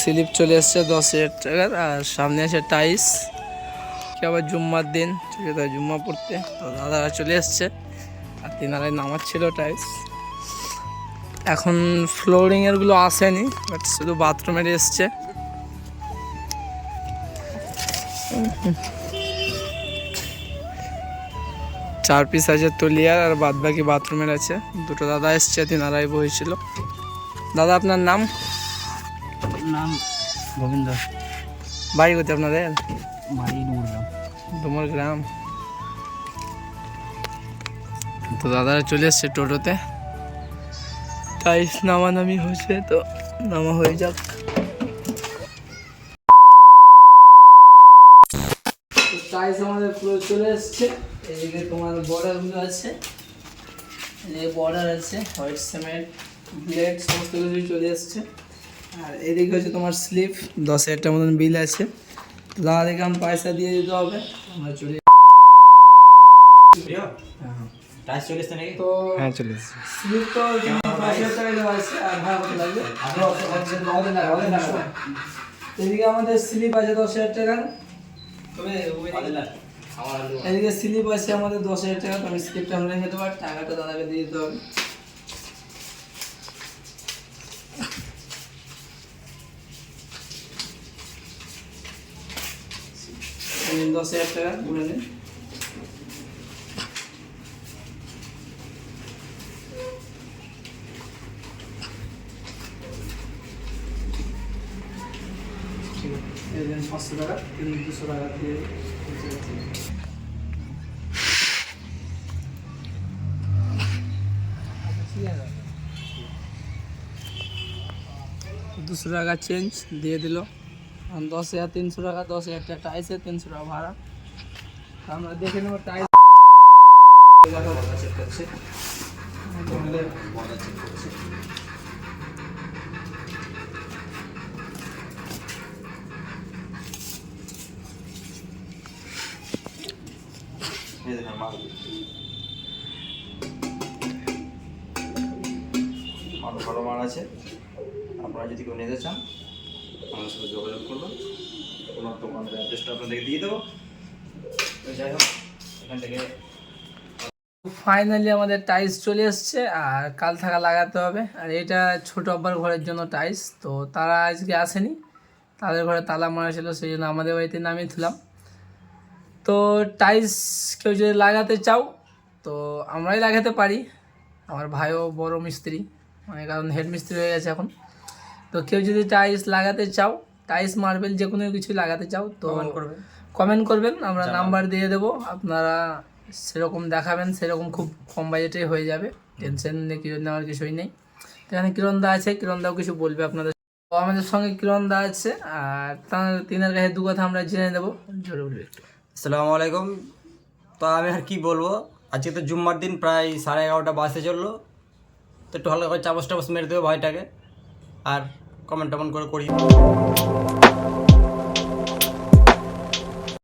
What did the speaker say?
Slip চলে এসছে দশ হাজার টাকার, আর সামনে আছে টাইস। আবার জুম্মার দিন আছে জুম্মা পড়তে। তো দাদারা চলে এসছে আর তিন তিনারাই নামাচ্ছিল টাইস। এখন ফ্লোরিং এরগুলো আসেনি, বাট শুধু বাথরুমের এসছে। চার পিস আছে তলিয়ার, আর বাদ বাকি বাথরুমের আছে। দুটো দাদা এসছে, তিনারাই বসেছিল। দাদা, আপনার নাম? নাম গোবিন্দ। বাড়ি কোথায় আপনাদের? বাড়ি ডুমর গ্রাম তো দাদারা চলে এসছে টোটোতে। টাইস নামানামি হয়েছে তো নামা হয়ে যাক। টাইস আমাদের পুরো চলে এসছে। এদিকে তোমার বর্ডারগুলো আছে। এই বর্ডার আছে হোয়াইট সিমেন্ট ব্লেড সমস্ত কিছু চলে এসছে। আর এদিকে হচ্ছে তোমার স্লিপ দশ হাজার টাকার মতন বিল আছে। তো দাদা দেখে পয়সা দিয়ে দিতে হবে আমরা চলে হ্যাঁ। তো হ্যাঁ চলে স্লিপ তো দশ হাজার টাকা দেওয়া আছে আর ভাড়া কত লাগবে? এদিকে আমাদের স্লিপ আছে দশ হাজার টাকার। তবে এদিকে স্লিপ আছে আমাদের দশ হাজার টাকা তো স্লিপটা আমরা দেবো আর টাকাটা দাদাকে দিয়ে দিতে হবে। দশ হাজার টাকা গুনে পাঁচশো টাকা তিন দুশো টাকা দিয়ে দুশো টাকা চেঞ্জ দিয়ে দিল। দশ হাজার তিনশো টাকা, দশ হাজার টাকা টাইসে তিনশো টাকা ভাড়া। আমরা দেখে নেব টাইস ভালো মাল আছে। আপনারা যদি কেউ নিতে চান আমার সাথে যোগাযোগ করবেন ওনার দোকানের অ্যাড্রেসটা আপনাদেরকে দিয়ে দেবো। যাই হোক, এখান থেকে ফাইনালি আমাদের টাইলস চলে এসছে, আর কাল থাকা লাগাতে হবে। আর এটা ছোট আব্বার ঘরের জন্য টাইলস, তো তারা আজকে আসেনি। তাদের ঘরে তালা মারা ছিল, সেই জন্য আমাদের বাড়িতে নামিয়ে দিলাম। তো টাইলস কেউ যদি লাগাতে চাও, তো আমরাই লাগাতে পারি। আমার ভাইও বড় মিস্ত্রি মানে কারণ হেড মিস্ত্রি হয়ে গেছে এখন। তো কেউ যদি টাইলস লাগাতে চাও টাইলস মার্বেল যে কোনো কিছু লাগাতে চাও তো করবে কমেন্ট করবেন আমরা নাম্বার দিয়ে দেবো। আপনারা সেরকম দেখাবেন সেরকম খুব কম বাজেটে হয়ে যাবে। টেনশন কিছু নেওয়ার কিছুই নেই। তো এখানে কিরণদা আছে কিরণদাও কিছু বলবে আপনাদের। তো আমাদের সঙ্গে কিরণদা আছে আর তার তিনের কাছে দু কথা আমরা জেনে দেবো জোরে বলবে একটু। আসসালামু আলাইকুম। তো আমি আর কি বলব আজকে তো জুম্মার দিন প্রায় সাড়ে এগারোটা বাসে চলল। তো একটু হালকা করে চাপস টাপস মেরে দেবো ভাইটাকে। আর কমেন্ট টমেন্ট করে করি